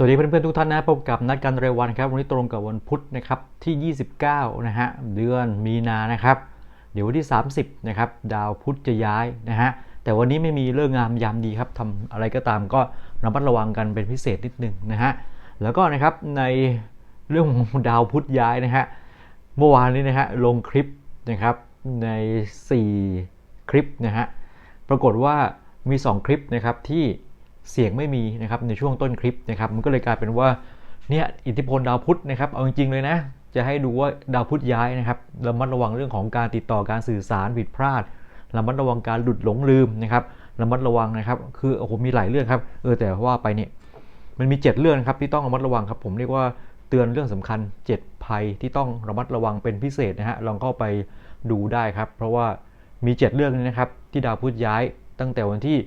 สวัสดีเพื่อนๆทุกท่านนะพบกับนัดกันเรววันครับ วันนี้ตรงกับวันพุธนะครับที่ 29 นะฮะเดือนมีนานะครับ เดี๋ยววันที่ 30 นะครับ ดาวพุธจะย้ายนะฮะแต่วันนี้ไม่มีเรื่องงามยามดีครับทำอะไรก็ตามก็ระมัดระวังกันเป็นพิเศษนิดนึงนะฮะแล้วก็นะครับในเรื่องของดาวพุธย้ายนะฮะเมื่อวานนี้นะฮะลงคลิปนะครับใน 4 คลิปนะฮะปรากฏว่ามี 2 คลิปนะครับที่ เสียงไม่มีนะครับในช่วงต้นคลิปนะครับมันก็เลยกลายเป็นว่าเนี่ยอิทธิพลดาวพุธนะครับเอาจริงๆเลยนะ จะให้ดูว่าดาวพุธย้ายนะครับระมัดระวังเรื่องของการติดต่อการสื่อสารผิดพลาดระมัดระวังการหลุดหลงลืมนะครับระมัดระวังนะครับ คือโอ้โหมีหลายเรื่องครับเออแต่ว่าไปเนี่ยมันมี 7 เรื่องครับที่ต้องระมัดระวังครับ ผมเรียกว่าเตือนเรื่องสำคัญ 7 ภัยที่ต้องระมัดระวังเป็นพิเศษนะฮะลองเข้าไปดูได้ครับ เพราะว่ามี 7 เรื่องนี้นะครับที่ดาวพุธย้ายตั้งแต่วันที่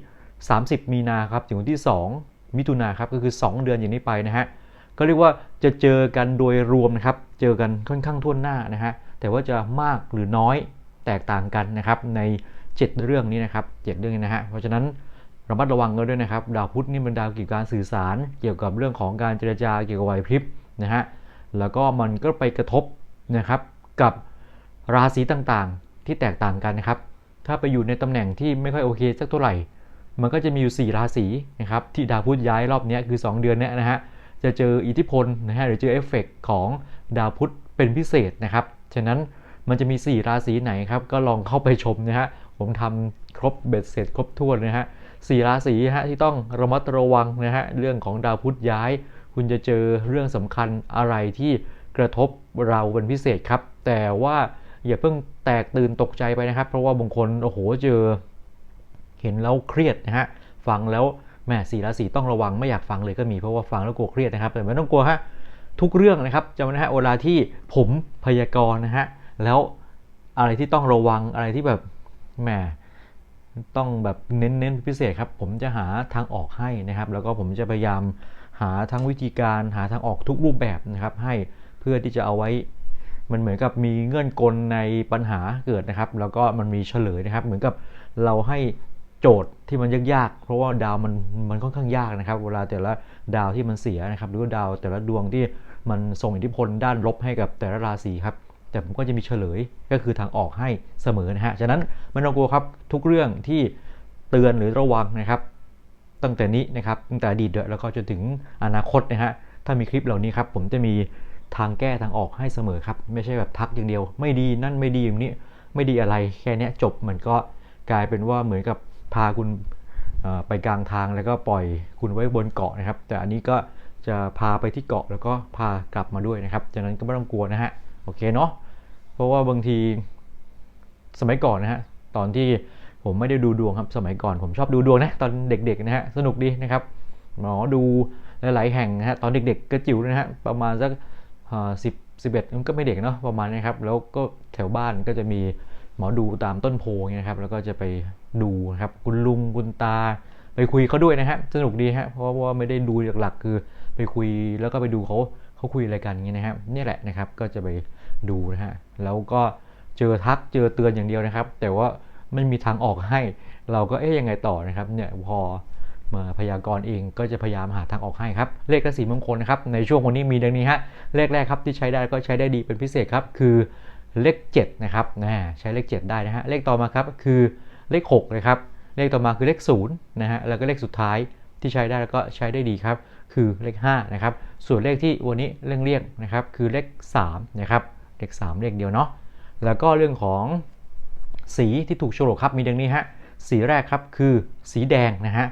30 มีนาครับถึงวันที่ 2 มิถุนาครับก็คือ 2 เดือนอย่างนี้ไปนะฮะก็เรียกว่าจะเจอกันโดยรวมนะครับ เจอกันค่อนข้างทั่วหน้านะฮะแต่ว่าจะมากหรือน้อยแตกต่างกันนะครับใน 7 เรื่องนี้นะครับ 7 เรื่องนี้นะฮะเพราะฉะนั้นระมัดระวังกันด้วยนะครับ ดาวพุธนี่เป็นดาวเกี่ยวกับการสื่อสาร เกี่ยวกับเรื่องของการเจรจาเกี่ยวกับไหวพริบนะฮะแล้วก็มันก็ไปกระทบนะครับกับราศีต่างๆที่แตกต่างกันนะครับ ถ้าไปอยู่ในตำแหน่งที่ไม่ค่อยโอเคสักเท่าไหร่ มันก็จะมีอยู่ 4 ราศีนะครับที่ดาวพุธย้ายรอบนี้คือ 2 เดือนเนี้ยนะฮะจะเจออิทธิพลนะฮะหรือเจอเอฟเฟกของดาวพุธเป็นพิเศษนะครับฉะนั้นมันจะมี 4 ราศีไหนครับก็ลองเข้าไปชมนะฮะผมทำครบเบ็ดเสร็จครบถ้วนนะฮะสี่ราศีฮะที่ต้องระมัดระวังนะฮะเรื่องของดาวพุธย้าย คุณจะเจอเรื่องสำคัญอะไรที่กระทบเราเป็นพิเศษครับ แต่ว่าอย่าเพิ่งแตกตื่นตกใจไปนะครับ เพราะว่าบางคนโอ้โหเจอ เห็นแล้วเครียดนะฮะฟังแล้วแม่สีราศีต้องระวังไม่อยากฟังเลยก็มีเพราะว่าฟังแล้วกลัวเครียดนะครับแต่ไม่ต้องกลัวฮะทุกเรื่องนะครับจำไว้นะฮะเวลาที่ผมพยากรณ์นะฮะแล้วอะไรที่ต้องระวังอะไรที่แบบแหมต้องแบบเน้นๆพิเศษครับ ผมจะหาทางออกให้นะครับ แล้วก็ผมจะพยายามหาทั้งวิธีการหาทางออกทุกรูปแบบนะครับ ให้เพื่อที่จะเอาไว้ มันเหมือนกับมีเงื่อนกลในปัญหาเกิดนะครับ แล้วก็มันมีเฉลยนะครับ เหมือนกับเราให้ โจทย์ที่มันยากๆ เพราะว่าดาวมันมันค่อนข้างยากนะครับ เวลาแต่ละดาวที่มันเสียนะครับ หรือว่าดาวแต่ละดวงที่มันส่งอิทธิพลด้านลบให้กับแต่ละราศีครับ แต่ผมก็จะมีเฉลยก็คือทางออกให้เสมอนะฮะ ฉะนั้นไม่ต้องกลัวครับทุกเรื่องที่เตือนหรือระวังนะครับ ตั้งแต่นี้นะครับตั้งแต่อดีตแล้วก็จนถึงอนาคตนะฮะ ถ้ามีคลิปเหล่านี้ครับผมจะมีทางแก้ทางออกให้เสมอครับ ไม่ใช่แบบทักอย่างเดียว ไม่ดีนั่นไม่ดีอย่างนี้ไม่ดีอะไรแค่นี้จบมันก็กลายเป็นว่าเหมือนกับ พาคุณไปกลางทางแล้วก็ปล่อยคุณไว้บนเกาะนะครับ แต่อันนี้ก็จะพาไปที่เกาะแล้วก็พากลับมาด้วยนะครับจากนั้นก็ไม่ต้องกลัวนะฮะโอเคเนาะเพราะว่าบางทีสมัยก่อนนะฮะตอนที่ผมไม่ได้ดูดวงครับสมัยก่อนผมชอบดูดวงนะตอนเด็กๆนะฮะสนุกดีนะครับหมอดูหลายๆแห่งนะฮะตอนเด็กๆก็จิ๋วนะฮะประมาณสักสิบสิบเอ็ดมันก็ไม่เด็กเนาะประมาณนี้ครับแล้วก็แถวบ้านก็จะมี มอดูตามต้นโพงนะครับ แล้วก็จะไปดูนะครับคุณลุงคุณตา ไปคุยเขาด้วยนะฮะสนุกดีฮะเพราะว่าไม่ได้ดูหลักๆ คือไปคุยแล้วก็ไปดูเขาเขาคุยอะไรกันอย่างนี้นะครับนี่แหละนะครับก็จะไปดูนะฮะแล้วก็เจอทักเจอเตือนอย่างเดียวนะครับ แต่ว่าไม่มีทางออกให้ เราก็เอ๊ยยังไงต่อนะครับเนี่ยพอมาพยากรณ์เองก็จะพยายามหาทางออกให้ครับ เลขกสีมงคลนะครับในช่วงวันนี้มีดังนี้ฮะเลขแรกครับที่ใช้ได้ก็ใช้ได้ดีเป็นพิเศษครับ คือ เลข7นะครับนะใช้เลข 7 ได้นะฮะเลขต่อมาครับคือเลข6เลยครับเลขต่อมาคือเลข0นะฮะแล้วก็เลขสุดท้ายที่ใช้ได้แล้วก็ใช้ได้ดีครับ คือเลข5นะครับส่วนเลขที่วันนี้เรื่องเรียกนะครับคือเลข3นะครับเลข3เลขเดียวเนาะแล้วก็เรื่องของสีที่ถูกโฉลกครับมีดังนี้ฮะสีแรกครับคือสีแดงนะฮะ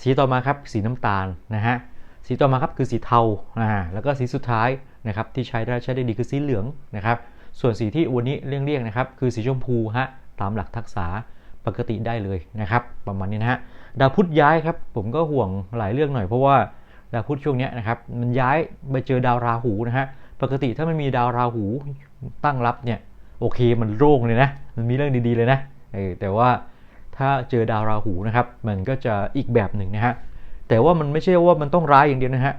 สีต่อมาครับสีน้ำตาลนะฮะสีต่อมาครับคือสีเทาอ่าแล้วก็สีสุดท้ายนะครับที่ใช้ได้ใช้ได้ดีคือสีเหลืองนะครับ ส่วนสีที่วันนี้เลี่ยงๆนะครับคือสีชมพูฮะตามหลักทักษะปกติได้เลยนะครับประมาณนี้นะฮะดาวพุธย้ายครับผมก็ห่วงหลายเรื่องหน่อยเพราะว่าดาวพุธช่วงนี้นะครับมันย้ายไปเจอดาวราหูนะฮะปกติถ้ามันมีดาวราหูตั้งรับเนี่ยโอเคมันโล่งเลยนะมันมีเรื่องดีๆเลยนะแต่ว่าถ้าเจอดาวราหูนะครับมันก็จะอีกแบบหนึ่งนะฮะแต่ว่ามันไม่ใช่ว่ามันต้องร้ายอย่างเดียวนะฮะ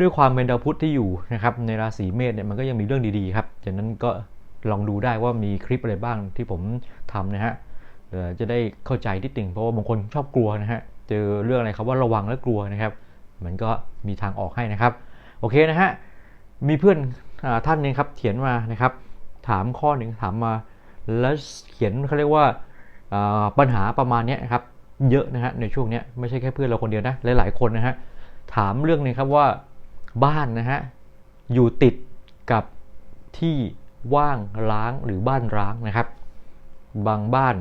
ด้วยความเป็นดาวพุธที่อยู่นะครับในราศีเมษเนี่ยมันก็ยังมีเรื่องดีๆครับจากนั้นก็ลองดูได้ว่ามีคลิปอะไรบ้างที่ผมทำนะฮะจะได้เข้าใจที่ติ่งเพราะว่าบางคนชอบกลัวนะฮะเจอเรื่องอะไรครับว่าระวังและกลัวนะครับ มันก็มีทางออกให้นะครับ โอเคนะฮะมีเพื่อนอท่านหนึงครับเขียนมานะครับ ถามข้อหนึ่งถามมา แล้วเขียนเขาเรียกว่าปัญหาประมาณนี้นครับเยอะนะฮะในช่วงนี้ไม่ใช่แค่เพื่อนเราคนเดียวนะหลายๆคนนะฮะถามเรื่องนี้ครับว่า บ้านนะฮะอยู่ติดกับที่ว่างร้างหรือบ้านร้างนะครับ บางบ้าน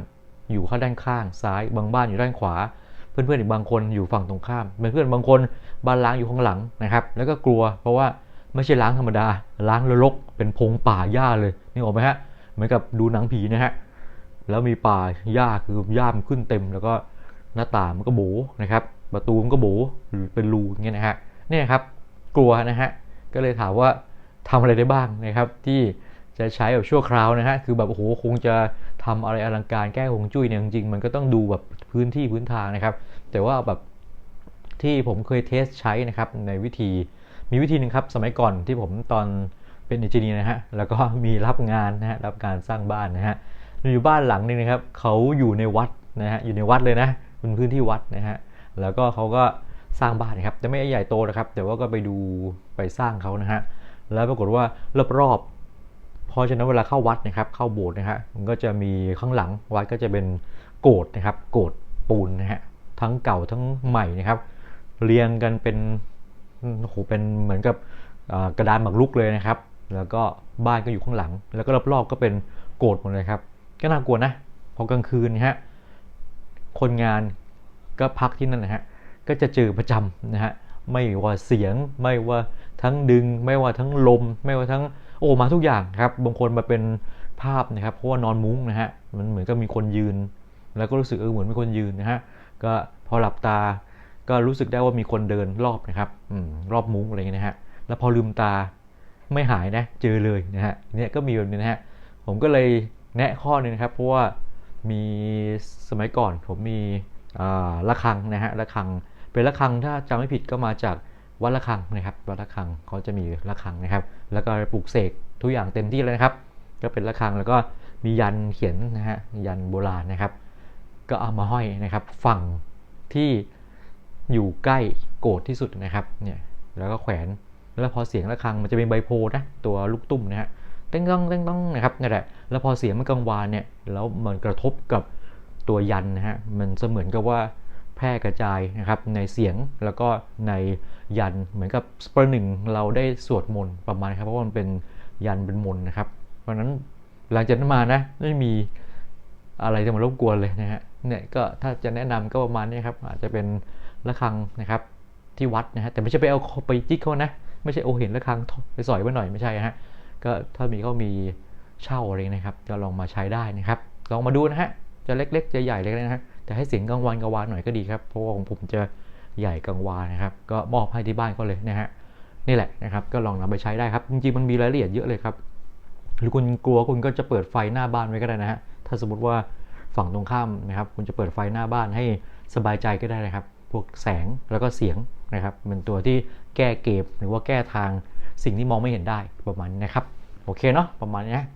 อยู่ข้างด้านข้างซ้าย บางบ้านอยู่ด้านขวา เพื่อนๆอีกบางคนอยู่ฝั่งตรงข้ามเพื่อนๆบางคนบ้านล้างอยู่ข้างหลังนะครับ แล้วก็กลัวเพราะว่าไม่ใช่ล้างธรรมดาล้างแล้วรกเป็นพงป่าหญ้าเลยนี่ออกไหมฮะเหมือนกับดูหนังผีนะฮะแล้วมีป่าหญ้าคือหญ้ามันขึ้นเต็ม แล้วก็หน้าต่างมันก็โบนะครับประตูมันก็โบหรือเป็นรูอย่างเงี้ยนะฮะเนี่ยครับ กลัวนะฮะ ก็เลยถามว่าทำอะไรได้บ้างนะครับ ที่จะใช้แบบชั่วคราวนะฮะ คือแบบโอ้โหคงจะทำอะไรอลังการแก้หงจุ้ยเนี่ยจริงๆมันก็ต้องดูแบบพื้นที่พื้นทางนะครับ แต่ว่าแบบที่ผมเคยเทสใช้นะครับในวิธีมีวิธีหนึ่งครับสมัยก่อนที่ผมตอนเป็นเอนจิเนียร์นะฮะแล้วก็มีรับงานนะฮะรับการสร้างบ้านนะฮะมีอยู่บ้านหลังหนึงนะครับเขาอยู่ในวัดนะฮะอยู่ในวัดเลยนะเป็นพื้นที่วัดนะฮะแล้วก็เขาก็ สร้างบ้านนะครับแต่ไม่ใหญ่โตนะครับ แต่ว่าก็ไปดูไปสร้างเขานะฮะแล้วปรากฏว่ารอบๆเพราะฉะนั้นเวลาเข้าวัดนะครับ เข้าโบสถ์นะฮะมันก็จะมีข้างหลังวัดก็จะเป็นโกดนะครับ โกดปูนนะฮะทั้งเก่าทั้งใหม่นะครับ เรียงกันเป็นโอ้โหเป็นเหมือนกับกระดานหมากรุกเลยนะครับ แล้วก็บ้านก็อยู่ข้างหลัง แล้วก็รอบๆก็เป็นโกดหมดเลยครับ ก็น่ากลัวนะพอกลางคืนนะฮะคนงานก็พักที่นั่นนะฮะ ก็จะเจอประจำนะฮะไม่ว่าเสียงไม่ว่าทั้งดึง ไม่ว่าทั้งลม ไม่ว่าทั้งโอ้มาทุกอย่างครับบางคนมาเป็นภาพนะครับเพราะว่านอนมุ้งนะฮะมันเหมือนกับมีคนยืน แล้วก็รู้สึกเออเหมือนมีคนยืนนะฮะก็พอหลับตาก็รู้สึกได้ว่ามีคนเดินรอบนะครับอรอบมุ้งอะไรเงี้ยนะฮะแล้วพอลืมตาไม่หายนะเจอเลยนะฮะเนี่ยก็มีแบบนี้นะฮะผมก็เลยแนะข้อหนึงนะครับเพราะว่ามีสมัยก่อนผมมีอ่าระฆังนะฮะระฆัง เป็นระฆังถ้าจำไม่ผิดก็มาจากวัดระฆังนะครับวัดระฆังเขาจะมีระฆังนะครับ แล้วก็ปลูกเสกทุกอย่างเต็มที่เลยนะครับ ก็เป็นระฆังแล้วก็มียันเขียนนะฮะยันโบราณนะครับ ก็เอามาห้อยนะครับ ฝั่งที่อยู่ใกล้โกดที่สุดนะครับเนี่ยแล้วก็แขวนแล้วพอเสียงระฆังมันจะเป็นใบโพนะตัวลูกตุ้มนะฮะเต้งต้องเต้งต้องนะครับนั่นแหละแล้วพอเสียงมันกังวานเนี่ยแล้วมันกระทบกับตัวยันนะฮะมันเสมือนกับว่า แพร่กระจายนะครับในเสียงแล้วก็ในยันเหมือนกับประหนึ่งเราได้สวดมนต์ประมาณครับเพราะว่ามันเป็นยันเป็นมนต์นะครับ เพราะนั้นหลังจากนั้นมานะไม่มีอะไรจะมารบกวนเลยนะฮะเนี่ยก็ถ้าจะแนะนำก็ประมาณนี้ครับอาจจะเป็นระฆังนะครับที่วัดนะฮะแต่ไม่ใช่ไปเอาไปจิกเขานะไม่ใช่โอเห็นระฆังไปสอยไว้หน่อยไม่ใช่ฮะก็ถ้ามีเขามีเช่าอะไรนะครับ ก็ลองมาใช้ได้นะครับ ลองมาดูนะฮะจะเล็กๆจะใหญ่เล็กนะฮะ แต่ให้เสียงกลางวันกลางวานหน่อยก็ดีครับ เพราะว่าของผมจะใหญ่กลางวานนะครับ ก็มอบให้ที่บ้านเขาเลยนะฮะ นี่แหละนะครับ ก็ลองนำไปใช้ได้ครับ จริงๆ มันมีรายละเอียดเยอะเลยครับ หรือคุณกลัวคุณก็จะเปิดไฟหน้าบ้านไว้ก็ได้นะฮะ ถ้าสมมติว่าฝั่งตรงข้ามนะครับ คุณจะเปิดไฟหน้าบ้านให้สบายใจก็ได้นะครับ พวกแสงแล้วก็เสียงนะครับ เป็นตัวที่แก้เกมหรือว่าแก้ทางสิ่งที่มองไม่เห็นได้ประมาณนี้นะครับ โอเคเนาะ ประมาณนี้นะ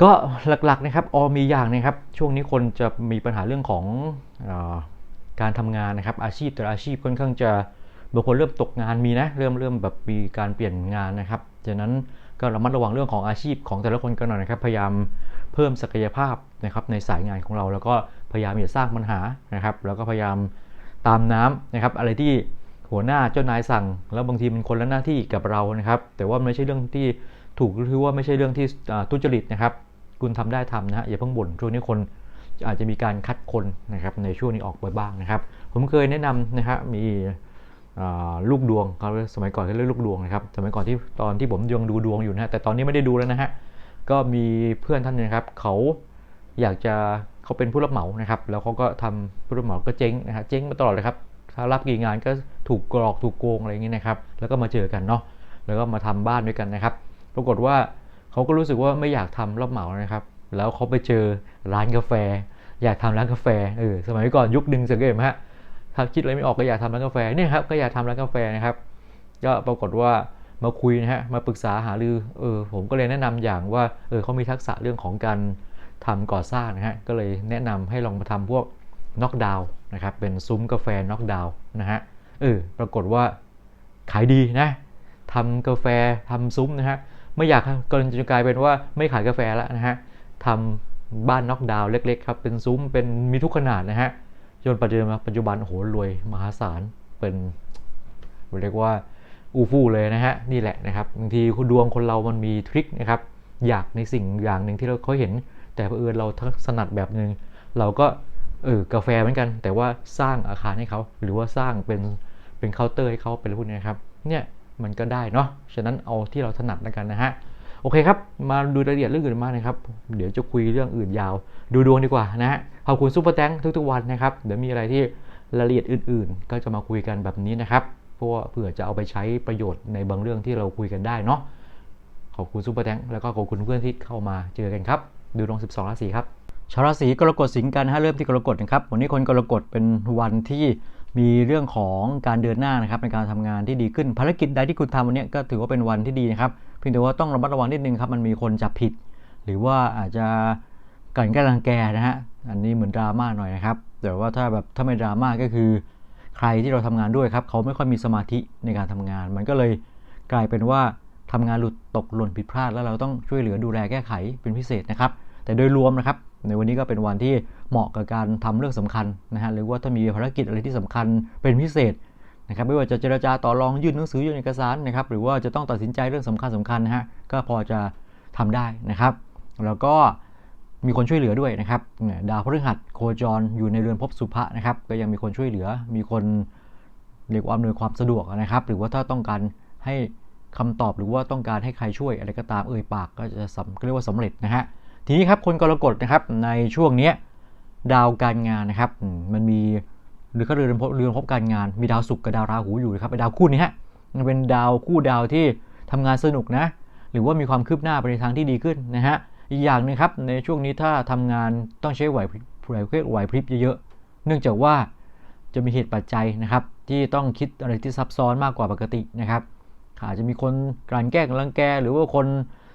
ก็หลักๆนะครับออมีอย่างนะครับ ช่วงนี้คนจะมีปัญหาเรื่องของอการทำงานนะครับ อาชีพแต่ละอาชีพค่อนข้างจะบางคนเริ่มตกงานมีนะเริ่มเริ่มแบบมีการเปลี่ยนงานนะครับจากนั้นก็ระมัดระวังเรื่องของอาชีพของแต่ละคนกันหน่อยนะครับ พยายามเพิ่มศักยภาพนะครับในสายงานของเรา แล้วก็พยายามอย่าสร้างปัญหานะครับ แล้วก็พยายามตามน้ำนะครับ อะไรที่หัวหน้าเจ้านายสั่ง แล้วบางทีมันคนละหน้าที่กับเรานะครับ แต่ว่าไม่ใช่เรื่องที่ ถูกหรือว่าไม่ใช่เรื่องที่ทุจริตนะครับ คุณทำได้ทำนะฮะอย่าเพิ่งบ่นช่วงนี้คนอาจจะมีการคัดคนนะครับในช่วงนี้ออกไปบ้างนะครับ ผมเคยแนะนำนะฮะมีลูกดวงเขาสมัยก่อนเขาเรียกลูกดวงนะครับสมัยก่อนที่ตอนที่ผมยังดูดวงอยู่นะฮะแต่ตอนนี้ไม่ได้ดูแล้วนะฮะก็มีเพื่อนท่านนึงครับเขาอยากจะเขาเป็นผู้รับเหมานะครับ แล้วเขาก็ทำผู้รับเหมาก็เจ๊งนะฮะเจ๊งมาตลอดเลยครับถ้ารับกี่งานก็ถูกกรอกถูกโกงอะไรอย่างนี้นะครับ แล้วก็มาเจอกันเนาะแล้วก็มาทำบ้านด้วยกันนะครับ ปรากฏว่าเขาก็รู้สึกว่าไม่อยากทำรับเหมานะครับ แล้วเขาไปเจอร้านกาแฟ อยากทำร้านกาแฟเออสมัยก่อนยุคดึงสังเกตไหมฮะถ้าคิดอะไรไม่ออกก็อยากทำร้านกาแฟเนี่ยครับก็อยากทำร้านกาแฟนะครับ ก็ปรากฏว่ามาคุยนะฮะมาปรึกษาหารือ เออผมก็เลยแนะนำอย่างว่า เออเขามีทักษะเรื่องของการทำก่อสร้างนะฮะ ก็เลยแนะนำให้ลองมาทำพวกน็อกดาวน์นะครับ เป็นซุ้มกาแฟน็อกดาวน์นะฮะ เออ ปรากฏว่าขายดีนะทำกาแฟทำซุ้มนะฮะ ไม่อยากกำลังจะกลายเป็นว่าไม่ขายกาแฟแล้วนะฮะทำบ้านน็อกดาวน์เล็กๆครับเป็นซุ้มเป็นมีทุกขนาดนะฮะจนปัจจุบันปัจจุบันโอ้โหรวยมหาศาลเป็นเรียกว่าอูฟู่เลยนะฮะนี่แหละนะครับบางทีคุณดวงคนเรามันมีทริคนะครับอยากในสิ่งอย่างหนึ่งที่เราเขาเห็น แต่เผอิญเราถนัดแบบหนึ่งเราก็เออกาแฟเหมือนกัน แต่ว่าสร้างอาคารให้เขาหรือว่าสร้างเป็นเป็นเคาน์เตอร์ให้เขาเป็นพวกนี้ครับเนี่ย มันก็ได้เนาะ ฉะนั้นเอาที่เราถนัดแล้วกันนะฮะ โอเคครับ มาดูรายละเอียดเรื่องอื่นมากนะครับ เดี๋ยวจะคุยเรื่องอื่นยาว ดูดวงดีกว่านะฮะ ขอบคุณซุปเปอร์แตงทุกๆวันนะครับ เดี๋ยวมีอะไรที่รายละเอียดอื่น ๆ ก็จะมาคุยกันแบบนี้นะครับ เพราะว่าเผื่อจะเอาไปใช้ประโยชน์ในบางเรื่องที่เราคุยกันได้เนาะ ขอบคุณซุปเปอร์แตงแล้วก็ขอบคุณเพื่อนที่เข้ามาเจอกันครับ ดูดวง 12ราศีครับ ชาวราศีกรกฎสิงห์กันฮะเริ่มที่กรกฎนะครับ วันนี้คนกรกฎเป็นวันที่ มีเรื่องของการเดินหน้านะครับในการทำงานที่ดีขึ้นภารกิจใดที่คุณทำวันนี้ก็ถือว่าเป็นวันที่ดีนะครับเพียงแต่ว่าต้องระมัดระวังนิดนึงครับมันมีคนจับผิด หรือว่าอาจจะกันแกล้งรังแกนะฮะอันนี้เหมือนดราม่าหน่อยนะครับแต่ว่าถ้าแบบถ้าไม่ดราม่าก็คือ ใครที่เราทำงานด้วยครับเขาไม่ค่อยมีสมาธิในการทำงาน มันก็เลยกลายเป็นว่าทำงานหลุดตกหล่นผิดพลาด แล้วเราต้องช่วยเหลือดูแลแก้ไขเป็นพิเศษนะครับ แต่โดยรวมนะครับ ในวันนี้ก็เป็นวันที่เหมาะกับการทำเรื่องสำคัญนะฮะหรือว่าถ้ามีภารกิจอะไรที่สำคัญเป็นพิเศษนะครับไม่ว่าจะเจรจาต่อรองยื่นหนังสือยื่นเอกสารนะครับหรือว่าจะต้องตัดสินใจเรื่องสำคัญสำคัญนะฮะก็พอจะทำได้นะครับ แล้วก็มีคนช่วยเหลือด้วยนะครับดาวพฤหัสโคจรอยู่ในเรือนภพสุภะนะครับก็ยังมีคนช่วยเหลือ มีคนเรียกว่าอำนวยความสะดวกนะครับ หรือว่าถ้าต้องการให้คำตอบหรือว่าต้องการให้ใครช่วยอะไรก็ตามเอ่ยปากก็จะสำเรียกว่าสำเร็จนะฮะ ทีนี้ครับคนกรกฎนะครับในช่วงนี้ดาวการงานนะครับมันมีหรือก็เรือนพบเรือนพบการงานมีดาวศุกร์กับดาวราหูอยู่นะครับเป็นดาวคู่นี้ฮะมันเป็นดาวคู่ดาวที่ทำงานสนุกนะหรือว่ามีความคืบหน้าไปในทางที่ดีขึ้นนะฮะอีกอย่างนึงครับในช่วงนี้ถ้าทำงานต้องใช้ไหวไหวไหวพริบเยอะๆเนื่องจากว่าจะมีเหตุปัจจัยนะครับ ที่ต้องคิดอะไรที่ซับซ้อนมากกว่าปกตินะครับอาจจะมีคนกลั่นแกล้งรังแก หรือว่าคน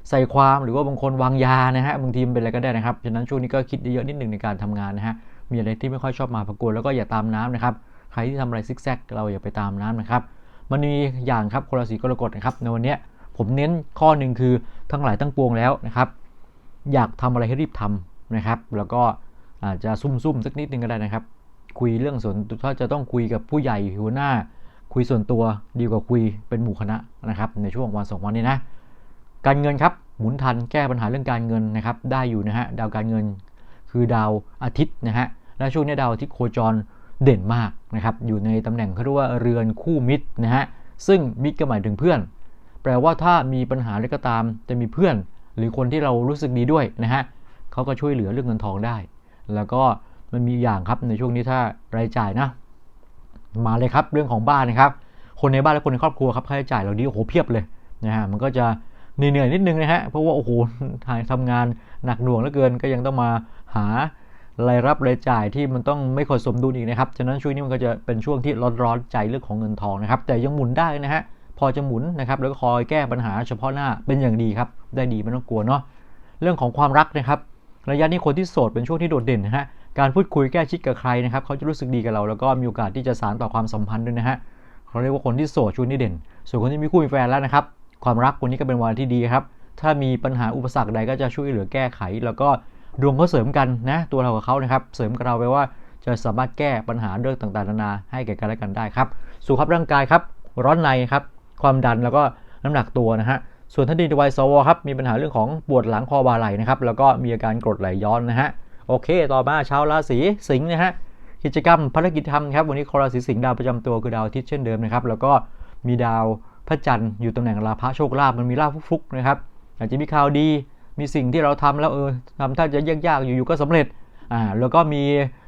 ใส่ความหรือว่าบางคนวางยานะฮะบางทีมันเป็นอะไรก็ได้นะครับฉะนั้นช่วงนี้ก็คิดเยอะนิดหนึ่งในการทำงานนะฮะมีอะไรที่ไม่ค่อยชอบมาประกวดแล้วก็อย่าตามน้ำนะครับใครที่ทำอะไรซิกแซกเราอย่าไปตามน้ำนะครับมันมีอย่างครับคนราศีกรกฎนะครับในวันนี้ผมเน้นข้อหนึ่งคือทั้งหลายทั้งปวงแล้วนะครับอยากทำอะไรให้รีบทำนะครับ แล้วก็อาจจะซุ่มๆสักนิดนึงก็ได้นะครับ คุยเรื่องส่วนถ้าจะต้องคุยกับผู้ใหญ่หัวหน้า คุยส่วนตัวดีกว่าคุยเป็นหมู่คณะนะครับในช่วงวันสองวันนี้นะ การเงินครับหมุนทันแก้ปัญหาเรื่องการเงินนะครับได้อยู่นะฮะดาวการเงินคือดาวอาทิตย์นะฮะและช่วงนี้ดาวอาทิตย์โคจรเด่นมากนะครับอยู่ในตำแหน่งเขาเรียกว่าเรือนคู่มิตรนะฮะซึ่งมิตรก็หมายถึงเพื่อน แปลว่าถ้ามีปัญหาอะไรก็ตามจะมีเพื่อน หรือคนที่เรารู้สึกดีด้วยนะฮะเขาก็ช่วยเหลือเรื่องเงินทองได้ แล้วก็มันมีอย่างครับในช่วงนี้ถ้ารายจ่ายนะมาเลยครับเรื่องของบ้านนะครับ คนในบ้านและคนในครอบครัวครับค่าใช้จ่ายเหล่านี้โอ้โหเพียบเลยนะฮะมันก็จะ เหนื่อยนิดนึงนะฮะเพราะว่าโอ้โหทางทำงานหนักหน่วงเหลือเกินก็ยังต้องมาหารายรับรายจ่ายที่มันต้องไม่ค่อยสมดุลอีกนะครับ ฉะนั้นช่วงนี้มันก็จะเป็นช่วงที่ร้อนๆใจเรื่องของเงินทองนะครับ แต่ยังหมุนได้นะฮะ พอจะหมุนนะครับ แล้วก็คอยแก้ปัญหาเฉพาะหน้าเป็นอย่างดีครับ ได้ดีไม่ต้องกลัวเนาะ เรื่องของความรักนะครับ ระยะนี้คนที่โสดเป็นช่วงที่โดดเด่นนะฮะ การพูดคุยแก้ชิดกับใครนะครับ เขาจะรู้สึกดีกับเรา แล้วก็มีโอกาสที่จะสานต่อความสัมพันธ์ด้วยนะฮะเขาเรียกว่าคนที่โสดช่วงนี้เด่น ส่วนคนที่มีคู่มีแฟนแล้วนะครับ ความรักวันนี้ก็เป็นวันที่ดีครับ ถ้ามีปัญหาอุปสรรคใดก็จะช่วยเหลือแก้ไข แล้วก็ดวงเขาเสริมกันนะ ตัวเรากับเขานะครับ เสริมกับเราไปว่าจะสามารถแก้ปัญหาเรื่องต่างๆ นานาให้แก่กันและกันได้ครับสุขภาพร่างกายครับ ร้อนในครับ ความดันแล้วก็น้ำหนักตัวนะฮะ ส่วนท่านดีวัยสวครับ มีปัญหาเรื่องของปวดหลังคอบ่าไหลนะครับ แล้วก็มีอาการกรดไหลย้อนนะฮะ โอเค ต่อมาชาวราศีสิงห์นะฮะ กิจกรรมภารกิจทำครับ วันนี้คราศีสิงห์ดาวประจำตัวคือดาวอาทิตย์เช่นเดิมนะครับ แล้วก็มีดาว พระจันทร์อยู่ตำแหน่งลาภโชคลาภมันมีลาภฟุกๆนะครับอาจจะมีข่าวดีมีสิ่งที่เราทำแล้วเออทำถ้าจะยากๆอยู่ๆก็สำเร็จอ่าแล้วก็มี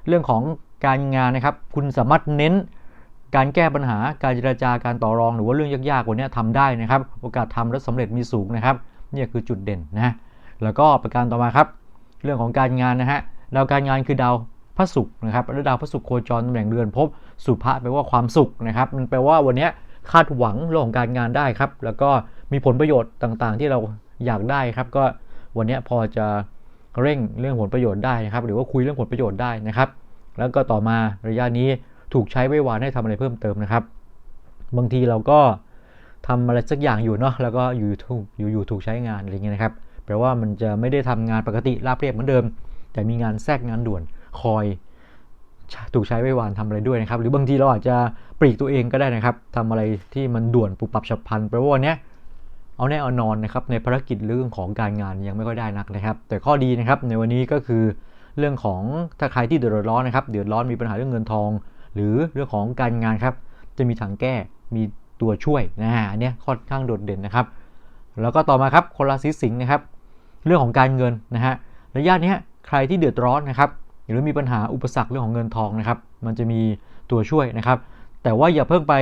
เรื่องของการงานนะครับ คุณสามารถเน้นการแก้ปัญหาการเจราจาการต่อรองหรือว่าเรื่องยากๆกว่านี้ทำได้นะครับ โอกาสทำและสำเร็จมีสูงนะครับนี่คือจุดเด่นนะแล้วก็ประการต่อมาครับ เรื่องของการงานนะฮะดาวการงานคือดาวพระศุกร์นะครับแล้วดาวพระศุกร์โคจรตำแหน่งเรือนพบสุภะแปลว่าความสุขนะครับมันแปลว่าวันนี้ คาดหวังเรื่องของการงานได้ครับ แล้วก็มีผลประโยชน์ต่างๆ ที่เราอยากได้ครับ ก็วันนี้พอจะเร่งเรื่องผลประโยชน์ได้นะครับ หรือว่าคุยเรื่องผลประโยชน์ได้นะครับ แล้วก็ต่อมาระยะนี้ถูกใช้ไว้วานให้ทำอะไรเพิ่มเติมนะครับ บางทีเราก็ทำอะไรสักอย่างอยู่เนาะแล้วก็อยู่ถูกอยู่อยู่ถูกใช้งานอะไรเงี้ยนะครับแปลว่ามันจะไม่ได้ทำงานปกติราบเรียบเหมือนเดิม แต่มีงานแทรกงานด่วนคอย ถูกใช้ไว้วานทำอะไรด้วยนะครับ หรือบางทีเราอาจจะปลีกตัวเองก็ได้นะครับทำอะไรที่มันด่วนปุบปับฉับพลันแปลว่าวันเนี้ยเอาแน่เอานอนนะครับในภารกิจเรื่องของการงานยังไม่ค่อยได้นักนะครับ แต่ข้อดีนะครับในวันนี้ก็คือเรื่องของถ้าใครที่เดือดร้อนนะครับเดือดร้อนมีปัญหาเรื่องเงินทอง หรือเรื่องของการงานครับจะมีทางแก้มีตัวช่วยนะฮะอันนี้ค่อนข้างโดดเด่นนะครับ แล้วก็ต่อมาครับคนราศีสิงห์นะครับ เรื่องของการเงินนะฮะระยะนี้ใครที่เดือดร้อนนะครับ หรือมีปัญหาอุปสรรคเรื่องของเงินทองนะครับ มันจะมีตัวช่วยนะครับ แต่ว่าอย่าเพิ่งไป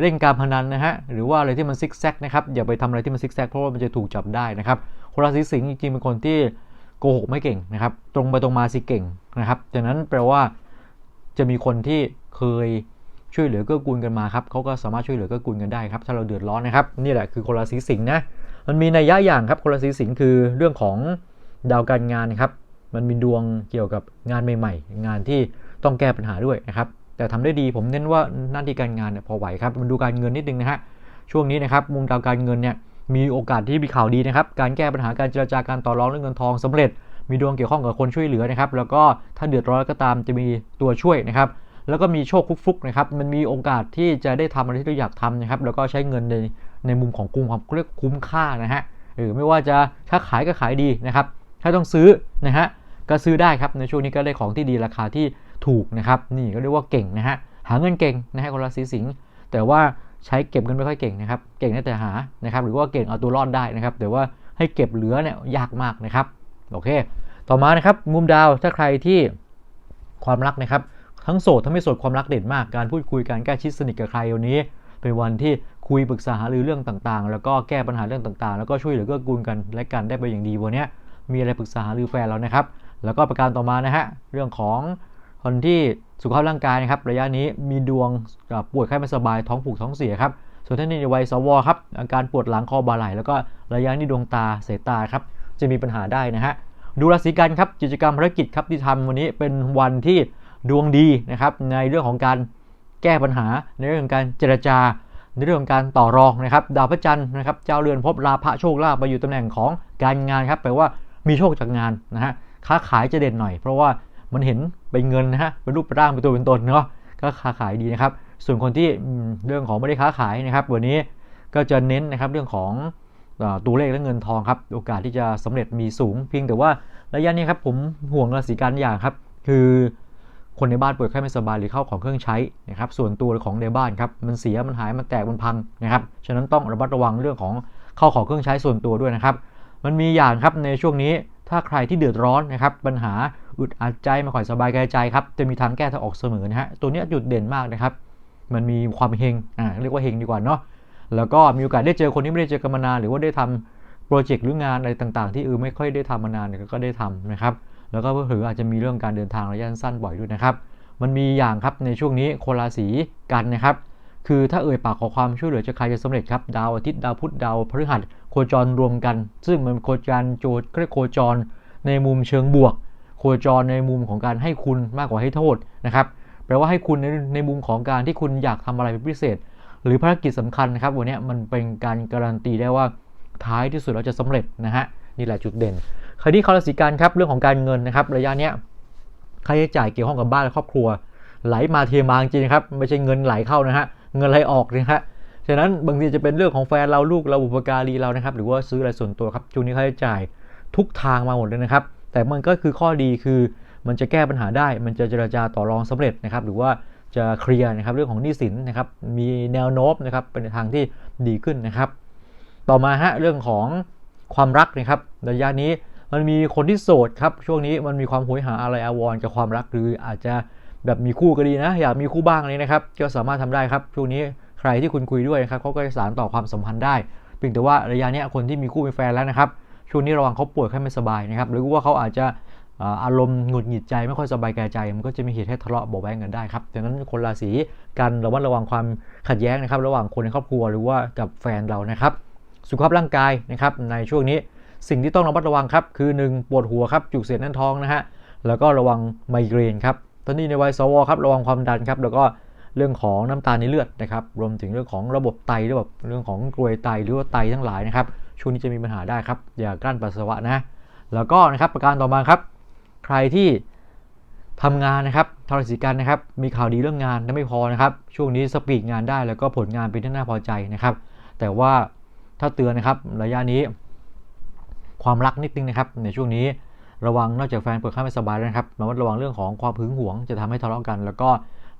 เล่นการพนันนะฮะหรือว่าอะไรที่มันซิกแซกนะครับอย่าไปทำอะไรที่มันซิกแซกเพราะว่ามันจะถูกจับได้นะครับคนราศีสิงห์จริงๆเป็นคนที่โกหกไม่เก่งนะครับ ตรงไปตรงมาสิเก่งนะครับจากนั้นแปลว่าจะมีคนที่เคยช่วยเหลือเกื้อกูลกันมาครับเขาก็สามารถช่วยเหลือเกื้อกูลกันได้ครับ ถ้าเราเดือดร้อนนะครับ นี่แหละคือคนราศีสิงห์นะ มันมีในยยะอย่างครับคนราศีสิงห์คือเรื่องของดาวการงานนะครับ มันมีดวงเกี่ยวกับงานใหม่ ๆ งานที่ต้องแก้ปัญหาด้วยนะครับแต่ทำได้ดีผมเน้นว่าหน้าที่การงานเนี่ยพอไหวครับมันดูการเงินนิดนึงนะฮะช่วงนี้นะครับมุมดาวการเงินเนี่ยมีโอกาสที่มีข่าวดีนะครับการแก้ปัญหาการเจรจาการต่อรองเรื่องเงินทองสำเร็จ มีดวงเกี่ยวข้องกับคนช่วยเหลือนะครับแล้วก็ถ้าเดือดร้อนก็ตามจะมีตัวช่วยนะครับแล้วก็มีโชคฟุกๆนะครับมันมีโอกาสที่จะได้ทำอะไรที่เราอยากทำนะครับแล้วก็ใช้เงินในในมุมของคุ้มความเรียกคุ้มค่านะฮะเออไม่ว่าจะถ้าขายก็ขายดีนะครับถ้าต้องซื้อนะฮะ ก็ซื้อได้ครับในช่วงนี้ก็ได้ของที่ดีราคาที่ถูกนะครับ นี่ก็เรียกว่าเก่งนะฮะหาเงินเก่งนะฮะคนราศีสิงห์แต่ว่าใช้เก็บเงินไม่ค่อยเก่งนะครับ เก่งแต่หานะครับ หรือว่าเก่งเอาตัวรอดได้นะครับ แต่ว่าให้เก็บเหลือเนี่ยยากมากนะครับโอเค ต่อมานะครับมุมดาวถ้าใครที่ความรักนะครับ ทั้งโสดทั้งไม่โสดความรักเด่นมาก การพูดคุยการแก้ชิดสนิทกับใครวันนี้เป็นวันที่คุยปรึกษาหารือเรื่องต่างๆ แล้วก็แก้ปัญหาเรื่องต่างๆ แล้วก็ช่วยเหลือเกื้อกูลกันและกันได้ไปอย่างดีวันนี้มีอะไรปรึกษาหารือแฟนเรานะครับ แล้วก็ประการต่อมานะฮะเรื่องของคนที่สุขภาพร่างกายนะครับระยะนี้มีดวงป่วยไข้ไม่สบายท้องผูกท้องเสียครับส่วนท่านในวัยสวครับอาการปวดหลังคอบ่าไหล่แล้วก็ระยะนี้ดวงตาสายตาครับจะมีปัญหาได้นะฮะดูราศีกันครับกิจกรรมภารกิจครับที่ทำวันนี้เป็นวันที่ดวงดีนะครับในเรื่องของการแก้ปัญหาในเรื่องของการเจรจา ในเรื่องของการต่อรองนะครับดาวพระจันทร์นะครับเจ้าเรือนพบลาภะโชคลาภไปอยู่ตำแหน่งของการงานครับแปลว่ามีโชคจากงานนะฮะ ค้าขายจะเด่นหน่อย เพราะว่ามันเห็นเป็นเงินนะฮะเป็นรูปร่างเป็นตัวเป็นตนเนาะก็ค้าขายดีนะครับ ส่วนคนที่เรื่องของไม่ได้ค้าขายนะครับ วันนี้ก็จะเน้นนะครับเรื่องของตัวเลขและเงินทองครับ โอกาสที่จะสำเร็จมีสูงเพียงแต่ว่าระยะนี้ครับผมห่วงราศีกันอย่างครับ คือคนในบ้านป่วยไข้ไม่สบายหรือเข้าของเครื่องใช้นะครับ ส่วนตัวของในบ้านครับมันเสียมันหายมันแตกมันพังนะครับฉะนั้นต้องระมัดระวังเรื่องของเข้าของเครื่องใช้ส่วนตัวด้วยนะครับ มันมีอย่างครับในช่วงนี้ ถ้าใครที่เดือดร้อนนะครับปัญหาอึดอัดใจไม่ค่อยสบายกายใจครับจะมีทางแก้ทางออกเสมอนะฮะตัวนี้จุดเด่นมากนะครับ มันมีความเฮงอ่าเรียกว่าเฮงดีกว่าเนาะแล้วก็มีโอกาสได้เจอคนที่ไม่ได้เจอกันมานานหรือว่าได้ทำโปรเจกต์หรืองานอะไรต่างๆ ที่เออไม่ค่อยได้ทำมานานก็ได้ทำนะครับ แล้วก็เผื่ออาจจะมีเรื่องการเดินทางระยะสั้นบ่อยด้วยนะครับ มันมีอย่างครับในช่วงนี้โคราศีกันนะครับ คือถ้าเอ่ยปากขอความช่วยเหลือจะใครจะสำเร็จครับดาวอาทิตย์ดาวพุธดาวพฤหัส คจรรวมกัน ซึ่งมันโคจรโจทย์เรียกโคจรในมุมเชิงบวก โคจรในมุมของการให้คุณมากกว่าให้โทษนะครับแปลว่าให้คุณในในมุมของการที่คุณอยากทำอะไรเป็นพิเศษ หรือภารกิจสำคัญนะครับวันนี้มันเป็นการการันตีได้ว่าท้ายที่สุดเราจะสำเร็จนะฮะนี่แหละจุดเด่นครที่คาราศีการครับเรื่องของการเงินนะครับระยะเนี้ยค่าใช้จ่ายเกี่ยวข้องกับบ้านและครอบครัว ไหลมาเทมาจริงครับไม่ใช่เงินไหลเข้านะฮะเงินไหลออกนะฮะ ฉะนั้นบางทีจะเป็นเรื่องของแฟนเราลูกเราบุปการีเรานะครับ หรือว่าซื้ออะไรส่วนตัวครับช่วงนี้ค่าใช้จ่ายทุกทางมาหมดเลยนะครับ แต่มันก็คือข้อดีคือมันจะแก้ปัญหาได้ มันจะเจรจาต่อรองสำเร็จนะครับ หรือว่าจะเคลียร์นะครับเรื่องของหนี้สินนะครับ มีแนวโน้มนะครับเป็นทางที่ดีขึ้นนะครับ ต่อมาฮะเรื่องของความรักนะครับระยะนี้มันมีคนที่โสดครับช่วงนี้มันมีความหวยหาอะไรอาวรกับความรักหรืออาจจะแบบมีคู่ก็ดีนะ อยากมีคู่บ้างเลยนะครับ ก็สามารถทำได้ครับช่วงนี้ รที่คุณคุยด้วยนะครับเขาก็จะสานต่อความสัมพันธ์ได้เพียงแต่ว่าระยะนี้คนที่มีคู่มีแฟนแล้วนะครับช่วงนี้ระวังเขาป่วยแค่ไม่สบายนะครับหรือว่าเขาอาจจะอารมณ์หงุดหงิดใจไม่ค่อยสบายกายใจ มันก็จะมีเหตุให้ทะเลาะเบาแวงกันได้ครับดังนั้นคนราศีกันระมัดระวังความขัดแย้งนะครับ ระหว่างคนในครอบครัวหรือว่ากับแฟนเรานะครับ สุขภาพร่างกายนะครับในช่วงนี้สิ่งที่ต้องระมัดระวังครับคือ 1 ปวดหัวครับจุกเสียดแน่นท้องนะฮะแล้วก็ระวังไมเกรนครับตอนนี้ในวัยสวครับระวังความดันครับแล้วก็ เรื่องของน้ำตาลในเลือดนะครับ รวมถึงเรื่องของระบบไตระบบเรื่องของกรวยไตหรือว่าไตทั้งหลายนะครับ ช่วงนี้จะมีปัญหาได้ครับ อย่ากลั้นปัสสาวะนะ แล้วก็นะครับประการต่อมาครับ ใครที่ทำงานนะครับทรสีกันนะครับ มีข่าวดีเรื่องงานไม่พอนะครับ ช่วงนี้สปีดงานได้แล้วก็ผลงานเป็นที่น่าพอใจนะครับ แต่ว่าถ้าเตือนนะครับระยะนี้ ความรักนิดนึงนะครับ ในช่วงนี้ระวังนอกจากแฟนเปิดข้าไม่สบายแล้วนะครับระมัดระวังเรื่องของความหึงหวงจะทำให้ทะเลาะกัน แล้วก็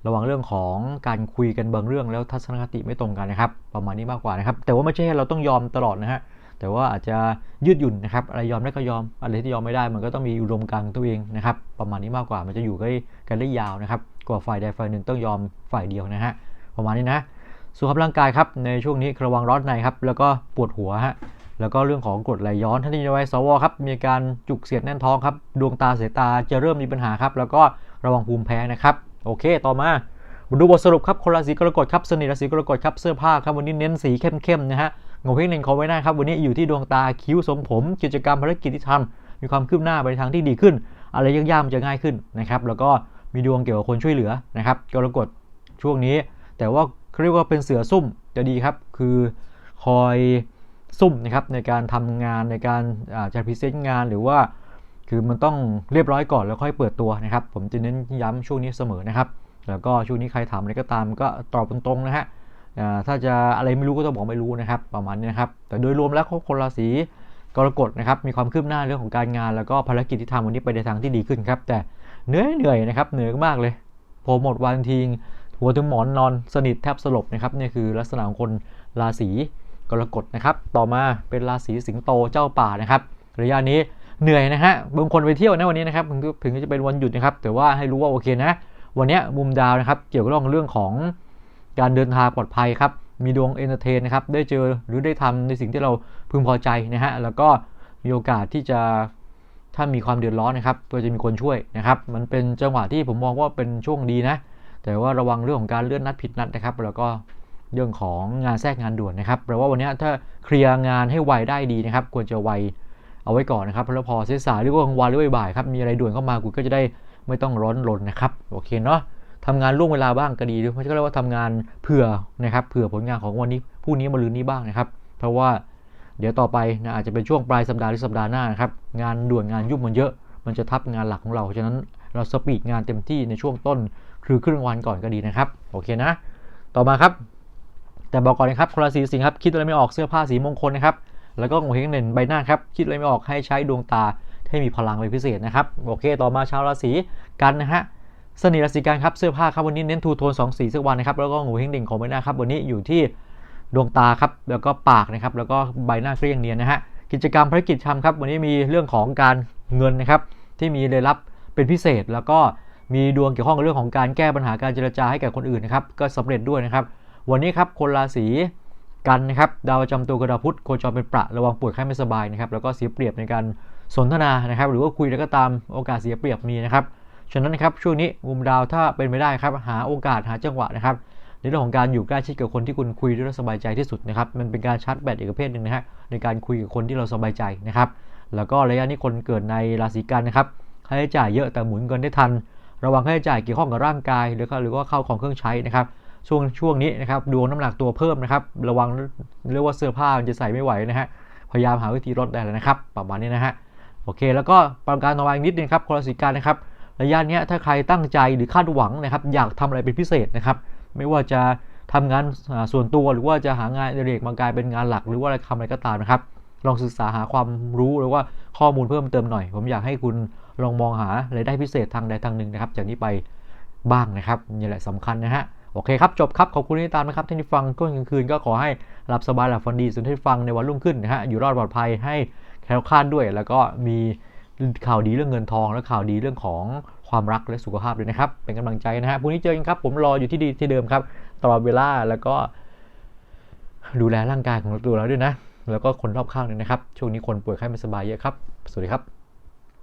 ระวังเรื่องของการคุยกันบางเรื่องแล้วทัศนคติไม่ตรงกันนะครับ ประมาณนี้มากกว่านะครับ แต่ว่าไม่ใช่เราต้องยอมตลอดนะฮะแต่ว่าอาจจะยืดหยุ่นนะครับอะไรยอมได้ก็ยอมอะไรที่ยอมไม่ได้ มันก็ต้องมีอุดมการณ์ตัวเองนะครับ ประมาณนี้มากกว่ามันจะอยู่กันได้ยาวนะครับกว่าฝ่ายใดฝ่ายหนึ่งต้องยอมฝ่ายเดียวนะฮะประมาณนี้นะสุขภาพร่างกายครับในช่วงนี้ระวังร้อนในครับแล้วก็ปวดหัวฮะแล้วก็เรื่องของกรดไหลย้อนท่านที่จะไว้สวครับมีการจุกเสียดแน่นท้องครับดวงตาสายตาจะเริ่มมีปัญหาครับแล้วก็ระวังภูมิแพ้นะครับ โอเค ต่อมาดูบทสรุปครับคนราศีกรกฎครับสนิทราศีกรกฎครับเสื้อผ้าครับวันนี้เน้นสีเข้มๆนะฮะงงเพ่งหนึ่งขอไว้หน้าครับวันนี้อยู่ที่ดวงตาคิ้วทรงผม กิจกรรมภารกิจที่ทำมีความคืบหน้าไปทางที่ดีขึ้น อะไรยากๆมันจะง่ายขึ้นนะครับแล้วก็มีดวงเกี่ยวกับคนช่วยเหลือนะครับกรกฎช่วงนี้ แต่ว่าเขาเรียกว่าเป็นเสือซุ่มจะดีครับคือคอยซุ่มนะครับในการทำงานในการจะพิเศษงานหรือว่า คือมันต้องเรียบร้อยก่อนแล้วค่อยเปิดตัวนะครับ ผมจะเน้นย้ำช่วงนี้เสมอนะครับ แล้วก็ช่วงนี้ใครถามอะไรก็ตามก็ตอบตรงๆนะฮะถ้าจะอะไรไม่รู้ก็ต้องบอกไม่รู้นะครับ ประมาณนี้นะครับ แต่โดยรวมแล้วคนราศีกรกฎนะครับมีความคืบหน้าเรื่องของการงานแล้วก็ภารกิจที่ทำวันนี้ไปในทางที่ดีขึ้นครับ แต่เหนื่อยเหนื่อยนะครับเหนื่อยมากเลยพอหมดวันทีหัวถึงหมอนนอนสนิทแทบสลบนะครับนี่คือลักษณะของคนราศีกรกฎนะครับ ต่อมาเป็นราศีสิงโตเจ้าป่านะครับ ระยะนี้ เหนื่อยนะฮะบางคนไปเที่ยวนะวันนี้นะครับถึงจะเป็นวันหยุดนะครับ แต่ว่าให้รู้ว่าโอเคนะ วันนี้มุมดาวนะครับ เกี่ยวกับเรื่องของการเดินทางปลอดภัยครับ มีดวงเอนเตอร์เทนนะครับ ได้เจอหรือได้ทำในสิ่งที่เราพึงพอใจนะฮะ แล้วก็มีโอกาสที่จะถ้ามีความเดือดร้อนนะครับก็จะมีคนช่วยนะครับ มันเป็นจังหวะที่ผมมองว่าเป็นช่วงดีนะ แต่ว่าระวังเรื่องของการเลื่อนนัดผิดนัดนะครับ แล้วก็เรื่องของงานแทรกงานด่วนนะครับ แปลว่าวันนี้ถ้าเคลียร์งานให้ไวได้ดีนะครับ ควรจะไว เอาไว้ก่อนนะครับแล้วพอเสียสายหรือว่ากลางวันหรือบ่ายครับมีอะไรด่วนเข้ามาคุณก็จะได้ไม่ต้องร้อนรนนะครับโอเคเนาะทำงานล่วงเวลาบ้างก็ดีด้วยเพราะฉะนั้นว่าทำงานเผื่อนะครับเผื่อผลงานของวันนี้ผู้นี้มาลืนนี้บ้างนะครับ เพราะว่าเดี๋ยวต่อไปนะอาจจะเป็นช่วงปลายสัปดาห์หรือสัปดาห์หน้านะครับงานด่วนงานยุ่งมันเยอะ มันจะทับงานหลักของเราฉะนั้นเราสปีดงานเต็มที่ในช่วงต้นคือครึ่งวันก่อนก็ดีนะครับโอเคนะ ต่อมาครับ แต่บอกก่อนนะครับคนราศีสิงห์ครับคิดอะไรไม่ออกเสื้อผ้าสีมงคลนะครับ แล้วก็งงเฮงเน่นใบหน้าครับ คิดอะไรไม่ออกให้ใช้ดวงตาให้มีพลังเป็นพิเศษนะครับ โอเค ต่อมาชาวราศีกันนะฮะสนิทราศีกันครับ เสื้อผ้าครับวันนี้เน้นทูโทน2สีสักวันนะครับ แล้วก็งูเฮงเด่งของใบหน้าครับ วันนี้อยู่ที่ดวงตาครับ แล้วก็ปากนะครับ แล้วก็ใบหน้าเกลี้ยงเนียนนะฮะ กิจกรรมภารกิจทำครับ วันนี้มีเรื่องของการเงินนะครับ ที่มีได้รับเป็นพิเศษ แล้วก็มีดวงเกี่ยวข้องกับเรื่องของการแก้ปัญหาการเจรจาให้แก่คนอื่นนะครับ ก็สำเร็จด้วยนะครับ วันนี้ครับคนราศี กันนะครับดาวประจำตัวกระดาพุธโคจรเป็นประระวังปวดไข้ไม่สบายนะครับแล้วก็เสียเปรียบในการสนทนานะครับหรือว่าคุยแล้วก็ตามโอกาสเสียเปรียบมีนะครับฉะนั้นนะครับช่วงนี้มุมดาวถ้าเป็นไม่ได้ครับหาโอกาสหาจังหวะนะครับในเรื่องของการอยู่ใกล้ชิดกับคนที่คุณคุยด้วยสบายใจที่สุดนะครับมันเป็นการชาร์จแบตอีกประเภทหนึ่งนะฮะในการคุยกับคนที่เราสบายใจนะครับแล้วก็ระยะนี้คนเกิดในราศีกันนะครับค่าใช้จ่ายเยอะแต่หมุนเงินได้ทัน ระวังค่าใช้จ่ายเกี่ยวข้องกับร่างกายหรือหรือว่าเข้าของเครื่องใช้นะครับ ช่วงช่วงนี้นะครับดวงน้ำหนักตัวเพิ่มนะครับ ระวังเรียกว่าเสื้อผ้ามันจะใส่ไม่ไหวนะฮะพยายามหาวิธีลดได้แล้วนะครับประมาณนี้นะฮะโอเค แล้วก็ประการต่อมาอีกนิดนึงครับคนราศีกันนะครับระยะนี้ถ้าใครตั้งใจหรือคาดหวังนะครับ อยากทำอะไรเป็นพิเศษนะครับ ไม่ว่าจะทำงานส่วนตัวหรือว่าจะหางานเด็กมากลายเป็นงานหลัก หรือว่าอะไรทำอะไรก็ตามนะครับ ลองศึกษาหาความรู้หรือว่าข้อมูลเพิ่มเติมหน่อย ผมอยากให้คุณลองมองหารายได้พิเศษทางใดทางหนึ่งนะครับ จากนี้ไปบ้างนะครับนี่แหละสำคัญนะฮะ โอเคครับ จบครับ ขอบคุณที่ตามนะครับที่ฟังก็กลางคืนก็ขอให้หลับสบายหลับฝันดีส่วนที่ฟังในวันรุ่งขึ้นนะฮะอยู่รอดปลอดภัยให้แคล้วคลาดด้วย แล้วก็มีข่าวดีเรื่องเงินทอง และข่าวดีเรื่องของความรักและสุขภาพด้วยนะครับ เป็นกำลังใจนะฮะพรุ่งนี้เจอกันครับ ผมรออยู่ที่ดีที่เดิมครับตลอดเวลาแล้วก็ ดูแลร่างกายของตัวเราด้วยนะ แล้วก็คนรอบข้างด้วยนะครับ ช่วงนี้คนป่วยไข้ไม่สบายเยอะครับ สวัสดีครับ